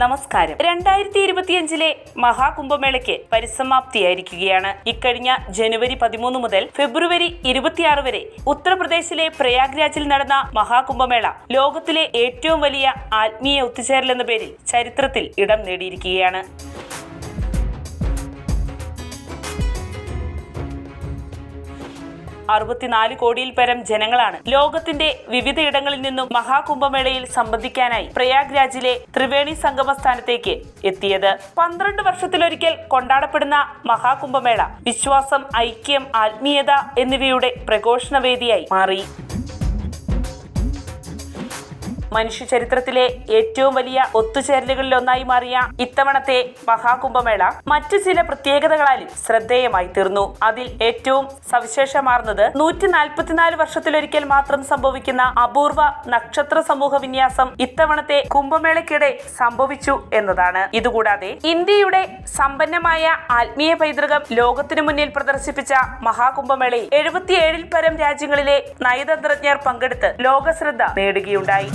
നമസ്കാരം. രണ്ടായിരത്തി ഇരുപത്തിയഞ്ചിലെ മഹാകുംഭമേളയ്ക്ക് പരിസമാപ്തിയായിരിക്കുകയാണ്. ഇക്കഴിഞ്ഞ ജനുവരി പതിമൂന്ന് മുതൽ ഫെബ്രുവരി ഇരുപത്തിയാറ് വരെ ഉത്തർപ്രദേശിലെ പ്രയാഗ്രാജിൽ നടന്ന മഹാകുംഭമേള ലോകത്തിലെ ഏറ്റവും വലിയ ആത്മീയ ഒത്തുചേരൽ എന്ന പേരിൽ ചരിത്രത്തിൽ ഇടം നേടിയിരിക്കുകയാണ്. അറുപത്തിനാല് കോടിയിൽ പരം ജനങ്ങളാണ്. ലോകത്തിന്റെ വിവിധയിടങ്ങളിൽ നിന്നും മഹാകുംഭമേളയിൽ സംബന്ധിക്കാനായി പ്രയാഗ്രാജിലെ ത്രിവേണി സംഗമ സ്ഥാനത്തേക്ക് എത്തിയത്. പന്ത്രണ്ട് വർഷത്തിലൊരിക്കൽ കൊണ്ടാടപ്പെടുന്ന മഹാകുംഭമേള വിശ്വാസം ഐക്യം ആത്മീയത എന്നിവയുടെ പ്രഘോഷണ വേദിയായി മാറി. മനുഷ്യ ചരിത്രത്തിലെ ഏറ്റവും വലിയ ഒത്തുചേരലുകളിൽ ഒന്നായി മാറിയ ഇത്തവണത്തെ മഹാകുംഭമേള മറ്റു ചില പ്രത്യേകതകളാലും ശ്രദ്ധേയമായി തീർന്നു. അതിൽ ഏറ്റവും സവിശേഷമാർന്നത് നൂറ്റി നാൽപ്പത്തിനാല് വർഷത്തിലൊരിക്കൽ മാത്രം സംഭവിക്കുന്ന അപൂർവ നക്ഷത്ര സമൂഹ വിന്യാസം ഇത്തവണത്തെ കുംഭമേളയ്ക്കിടെ സംഭവിച്ചു എന്നതാണ്. ഇതുകൂടാതെ ഇന്ത്യയുടെ സമ്പന്നമായ ആത്മീയ പൈതൃകം ലോകത്തിനു മുന്നിൽ പ്രദർശിപ്പിച്ച മഹാകുംഭമേളയിൽ എഴുപത്തിയേഴിൽ പരം രാജ്യങ്ങളിലെ നയതന്ത്രജ്ഞർ പങ്കെടുത്ത് ലോകശ്രദ്ധ നേടുകയുണ്ടായി.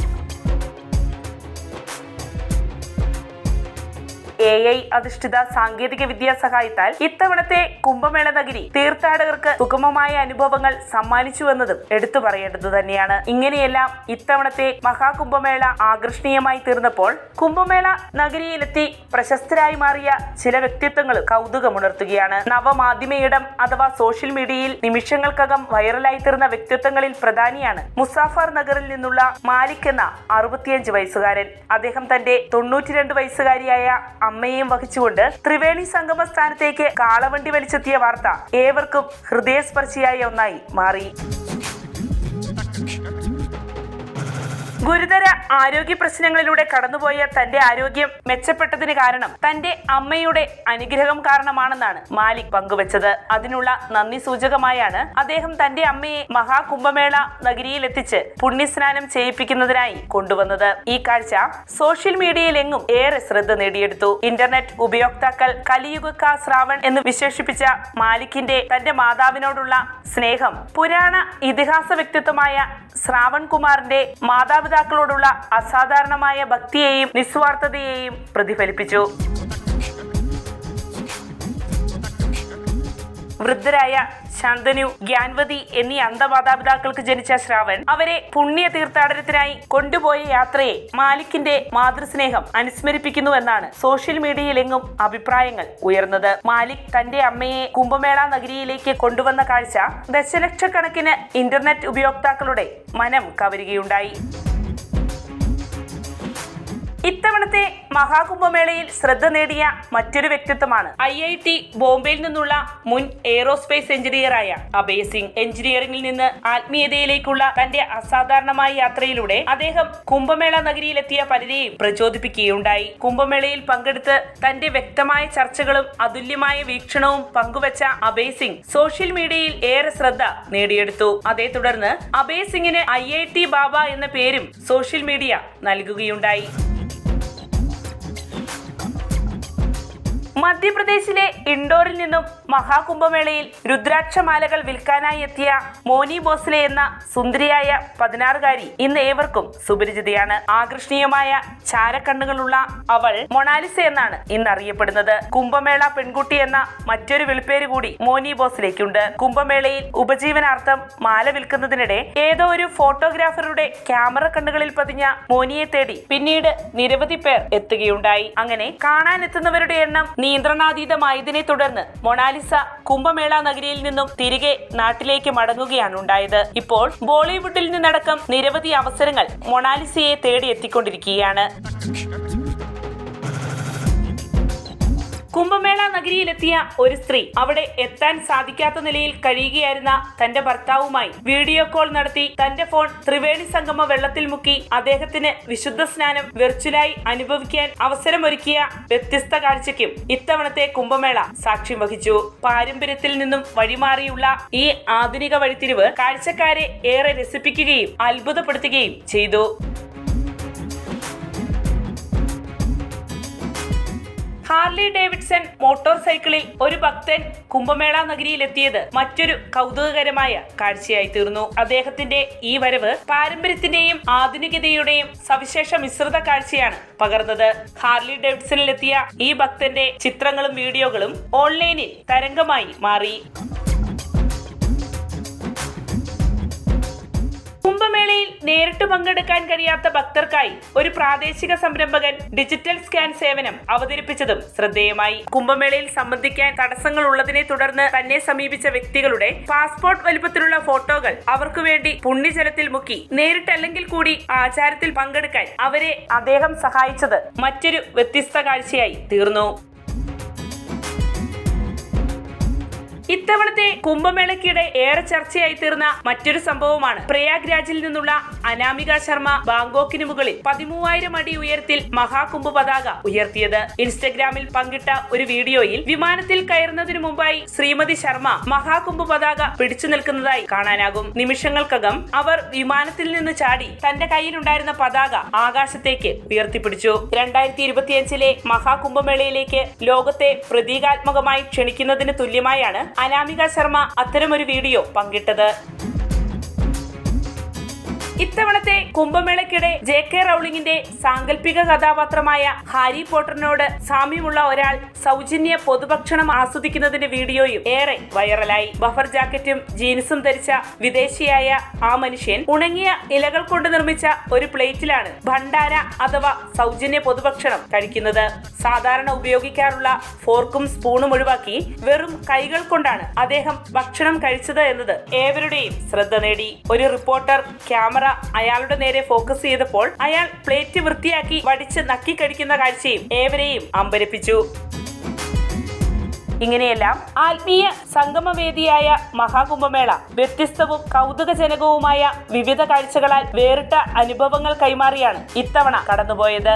എ ഐ അധിഷ്ഠിത സാങ്കേതിക വിദ്യാ സഹായത്താൽ ഇത്തവണത്തെ കുംഭമേള നഗരി തീർത്ഥാടകർക്ക് സുഗമമായ അനുഭവങ്ങൾ സമ്മാനിച്ചുവെന്നതും എടുത്തു പറയേണ്ടത് തന്നെയാണ്. ഇങ്ങനെയെല്ലാം ഇത്തവണത്തെ മഹാകുംഭമേള ആകർഷണീയമായി തീർന്നപ്പോൾ കുംഭമേള നഗരിയിലെത്തി പ്രശസ്തരായി മാറിയ ചില വ്യക്തിത്വങ്ങൾ കൗതുകമുണർത്തുകയാണ്. നവമാധ്യമയിടം അഥവാ സോഷ്യൽ മീഡിയയിൽ നിമിഷങ്ങൾക്കകം വൈറലായി തീർന്ന വ്യക്തിത്വങ്ങളിൽ പ്രധാനിയാണ് മുസാഫർ നഗറിൽ നിന്നുള്ള മാലിക് എന്ന അറുപത്തിയഞ്ച് വയസ്സുകാരൻ. അദ്ദേഹം തന്റെ തൊണ്ണൂറ്റിരണ്ട് വയസ്സുകാരിയായ അമ്മയെയും വഹിച്ചുകൊണ്ട് ത്രിവേണി സംഗമ സ്ഥാനത്തേക്ക് കാളവണ്ടി വലിച്ചെത്തിയ വാർത്ത ഏവർക്കും ഹൃദയസ്പർശിയായ ഒന്നായി മാറി. ഗുരുതര ആരോഗ്യ പ്രശ്നങ്ങളിലൂടെ കടന്നുപോയ തന്റെ ആരോഗ്യം മെച്ചപ്പെട്ടതിന് കാരണം തന്റെ അമ്മയുടെ അനുഗ്രഹം കാരണമാണെന്നാണ് മാലിക് പങ്കുവച്ചത്. അതിനുള്ള നന്ദി സൂചകമായാണ് അദ്ദേഹം തന്റെ അമ്മയെ മഹാകുംഭമേള നഗരിയിൽ എത്തിച്ച് പുണ്യസ്നാനം ചെയ്യിപ്പിക്കുന്നതിനായി കൊണ്ടുവന്നത്. ഈ കാഴ്ച സോഷ്യൽ മീഡിയയിൽ എങ്ങും ഏറെ ശ്രദ്ധ നേടിയെടുത്തു. ഇന്റർനെറ്റ് ഉപയോക്താക്കൾ കലിയുഗക്ക ശ്രാവൺ എന്ന് വിശേഷിപ്പിച്ച മാലിക്കിന്റെ തന്റെ മാതാവിനോടുള്ള സ്നേഹം പുരാണ ഇതിഹാസ വ്യക്തിത്വമായ ശ്രാവൺ കുമാറിന്റെ മാതാപിതാക്കളോടുള്ള അസാധാരണമായ ഭക്തിയെയും നിസ്വാർത്ഥതയെയും പ്രതിഫലിപ്പിച്ചു. വൃദ്ധരായ ശാന്തനു ഗ്യാൻവതി എന്നീ അന്ധമാതാപിതാക്കൾക്ക് ജനിച്ച ശ്രാവൺ അവരെ പുണ്യ തീർത്ഥാടനത്തിനായി കൊണ്ടുപോയ യാത്രയെ മാലിക്കിന്റെ മാതൃസ്നേഹം അനുസ്മരിപ്പിക്കുന്നു എന്നാണ് സോഷ്യൽ മീഡിയയിലെങ്ങും അഭിപ്രായങ്ങൾ ഉയർന്നത്. മാലിക് തന്റെ അമ്മയെ കുംഭമേള നഗരിയിലേക്ക് കൊണ്ടുവന്ന കാഴ്ച ദശലക്ഷക്കണക്കിന് ഇന്റർനെറ്റ് ഉപയോക്താക്കളുടെ മനം കവരുകയുണ്ടായി. ഇത്തവണത്തെ മഹാകുംഭമേളയിൽ ശ്രദ്ധ നേടിയ മറ്റൊരു വ്യക്തിത്വമാണ് ഐ ഐ ടി ബോംബെയിൽ നിന്നുള്ള മുൻ എയ്റോസ്പേസ് എഞ്ചിനീയറായ അഭയ് സിംഗ്. എഞ്ചിനീയറിംഗിൽ നിന്ന് ആത്മീയതയിലേക്കുള്ള തന്റെ അസാധാരണമായ യാത്രയിലൂടെ അദ്ദേഹം കുംഭമേള നഗരിയിലെത്തിയ പലരെയും പ്രചോദിപ്പിക്കുകയുണ്ടായി. കുംഭമേളയിൽ പങ്കെടുത്ത് തന്റെ വ്യക്തമായ ചർച്ചകളും അതുല്യമായ വീക്ഷണവും പങ്കുവച്ച അഭയ് സിംഗ് സോഷ്യൽ മീഡിയയിൽ ഏറെ ശ്രദ്ധ നേടിയെടുത്തു. അതേ തുടർന്ന് അഭയ് സിംഗിന് ഐ ഐ ടി ബാബ എന്ന പേരും സോഷ്യൽ മീഡിയ നൽകുകയുണ്ടായി. മധ്യപ്രദേശിലെ ഇൻഡോറിൽ നിന്നും മഹാകുംഭമേളയിൽ രുദ്രാക്ഷമാലകൾ വിൽക്കാനായി എത്തിയ മോനി ബോസ്ലെ എന്ന സുന്ദരിയായ പതിനാറുകാരി ഇന്ന് ഏവർക്കും സുപരിചിതയാണ്. ആകർഷണീയമായ ചാരക്കണ്ണുകളുള്ള അവൾ മൊണാലിസ എന്നാണ് ഇന്ന് അറിയപ്പെടുന്നത്. കുംഭമേള പെൺകുട്ടി എന്ന മറ്റൊരു വിളിപ്പേര് കൂടി മോനി ബോസിലേക്കുണ്ട് കുംഭമേളയിൽ ഉപജീവനാർത്ഥം മാല വിൽക്കുന്നതിനിടെ ഏതോ ഒരു ഫോട്ടോഗ്രാഫറുടെ ക്യാമറ കണ്ണുകളിൽ പതിഞ്ഞ മോനിയെ തേടി പിന്നീട് നിരവധി പേർ എത്തുകയുണ്ടായി. അങ്ങനെ കാണാനെത്തുന്നവരുടെ എണ്ണം നിയന്ത്രണാതീതമായതിനെ തുടർന്ന് മൊണാലിസ കുംഭമേള നഗരിയിൽ നിന്നും തിരികെ നാട്ടിലേക്ക് മടങ്ങുകയാണ് ഉണ്ടായത്. ഇപ്പോൾ ബോളിവുഡിൽ നിന്നടക്കം നിരവധി അവസരങ്ങൾ മൊണാലിസയെ തേടി കുംഭമേള നഗരിയിലെത്തിയ ഒരു സ്ത്രീ അവിടെ എത്താൻ സാധിക്കാത്ത നിലയിൽ കഴിയുകയായിരുന്ന തന്റെ ഭർത്താവുമായി വീഡിയോ കോൾ നടത്തി തന്റെ ഫോൺ ത്രിവേണി സംഗമ വെള്ളത്തിൽ മുക്കി അദ്ദേഹത്തിന് വിശുദ്ധ സ്നാനം വെർച്വലായി അനുഭവിക്കാൻ അവസരമൊരുക്കിയ വ്യത്യസ്ത കാഴ്ചയ്ക്കും ഇത്തവണത്തെ കുംഭമേള സാക്ഷ്യം വഹിച്ചു. പാരമ്പര്യത്തിൽ നിന്നും വഴിമാറിയുള്ള ഈ ആധുനിക വഴിത്തിരിവ് കാഴ്ചക്കാരെ ഏറെ രസിപ്പിക്കുകയും അത്ഭുതപ്പെടുത്തുകയും ചെയ്തു. ഹാർലി ഡേവിഡ്സൺ മോട്ടോർ സൈക്കിളിൽ ഒരു ഭക്തൻ കുംഭമേള നഗരിയിലെത്തിയത് മറ്റൊരു കൗതുകകരമായ കാഴ്ചയായി തീർന്നു. അദ്ദേഹത്തിന്റെ ഈ വരവ് പാരമ്പര്യത്തിന്റെയും ആധുനികതയുടെയും സവിശേഷ മിശ്രിത കാഴ്ചയാണ് പകർന്നത്. ഹാർലി ഡേവിഡ്സണിലെത്തിയ ഈ ഭക്തന്റെ ചിത്രങ്ങളും വീഡിയോകളും ഓൺലൈനിൽ തരംഗമായി മാറി. പങ്കെടുക്കാൻ കഴിയാത്ത ഭക്തർക്കായി ഒരു പ്രാദേശിക സംരംഭകൻ ഡിജിറ്റൽ സ്കാൻ സേവനം അവതരിപ്പിച്ചതും ശ്രദ്ധേയമായി. കുംഭമേളയിൽ സംബന്ധിക്കാൻ തടസ്സങ്ങൾ ഉള്ളതിനെ തുടർന്ന് തന്നെ സമീപിച്ച വ്യക്തികളുടെ പാസ്പോർട്ട് വലുപ്പത്തിലുള്ള ഫോട്ടോകൾ അവർക്കു വേണ്ടി പുണ്യജലത്തിൽ മുക്കി നേരിട്ടല്ലെങ്കിൽ കൂടി ആചാരത്തിൽ പങ്കെടുക്കാൻ അവരെ അദ്ദേഹം സഹായിച്ചത് മറ്റൊരു വ്യത്യസ്ത കാഴ്ചയായി തീർന്നു. ഇത്തവണത്തെ കുംഭമേളയ്ക്കിടെ ഏറെ ചർച്ചയായി തീർന്ന മറ്റൊരു സംഭവമാണ് പ്രയാഗ്രാജിൽ നിന്നുള്ള അനാമിക ശർമ്മ ബാങ്കോക്കിന് മുകളിൽ പതിമൂവായിരം അടി ഉയരത്തിൽ മഹാകുംഭ പതാക ഉയർത്തിയത്. ഇൻസ്റ്റഗ്രാമിൽ പങ്കിട്ട ഒരു വീഡിയോയിൽ വിമാനത്തിൽ കയറുന്നതിനു മുമ്പായി ശ്രീമതി ശർമ്മ മഹാകുംഭ പതാക പിടിച്ചു നിൽക്കുന്നതായി കാണാനാകും. നിമിഷങ്ങൾക്കകം അവർ വിമാനത്തിൽ നിന്ന് ചാടി തന്റെ കയ്യിലുണ്ടായിരുന്ന പതാക ആകാശത്തേക്ക് ഉയർത്തിപ്പിടിച്ചു. രണ്ടായിരത്തി ഇരുപത്തിയഞ്ചിലെ മഹാകുംഭമേളയിലേക്ക് ലോകത്തെ പ്രതീകാത്മകമായി ക്ഷണിക്കുന്നതിന് തുല്യമായാണ് അനാമിക ശർമ്മ അത്തരമൊരു വീഡിയോ പങ്കിട്ടത്. ഇത്തവണത്തെ കുംഭമേളയ്ക്കിടെ ജെ കെ റൗളിംഗിന്റെ സാങ്കല്പിക കഥാപാത്രമായ ഹാരി പോട്ടറിനോട് സാമ്യമുള്ള ഒരാൾ സൗജന്യ പൊതുഭക്ഷണം ആസ്വദിക്കുന്നതിന്റെ വീഡിയോയും ഏറെ വൈറലായി. ബഫർ ജാക്കറ്റും ജീൻസും ധരിച്ച വിദേശിയായ ആ മനുഷ്യൻ ഉണങ്ങിയ ഇലകൾ കൊണ്ട് നിർമ്മിച്ച ഒരു പ്ലേറ്റിലാണ് ഭണ്ഡാര അഥവാ സൗജന്യ പൊതുഭക്ഷണം കഴിക്കുന്നത്. സാധാരണ ഉപയോഗിക്കാറുള്ള ഫോർക്കും സ്പൂണും ഒഴിവാക്കി വെറും കൈകൾ കൊണ്ടാണ് അദ്ദേഹം ഭക്ഷണം കഴിച്ചത് എന്നത് ഏവരുടെയും ശ്രദ്ധ നേടി. ഒരു റിപ്പോർട്ടർ ക്യാമറ അയാളുടെ നേരെ ഫോക്കസ് ചെയ്തപ്പോൾ അയാൾ പ്ലേറ്റ് വൃത്തിയാക്കി വടിച്ച് നക്കി കഴിക്കുന്ന കാഴ്ചയും ഏവരെയും അമ്പരപ്പിച്ചു. ഇങ്ങനെയെല്ലാം ആത്മീയ സംഗമവേദിയായ മഹാകുംഭമേള വ്യത്യസ്തവും കൗതുകജനകവുമായ വിവിധ കാഴ്ചകളാൽ വേറിട്ട അനുഭവങ്ങൾ കൈമാറിയാണ് ഇത്തവണ കടന്നുപോയത്.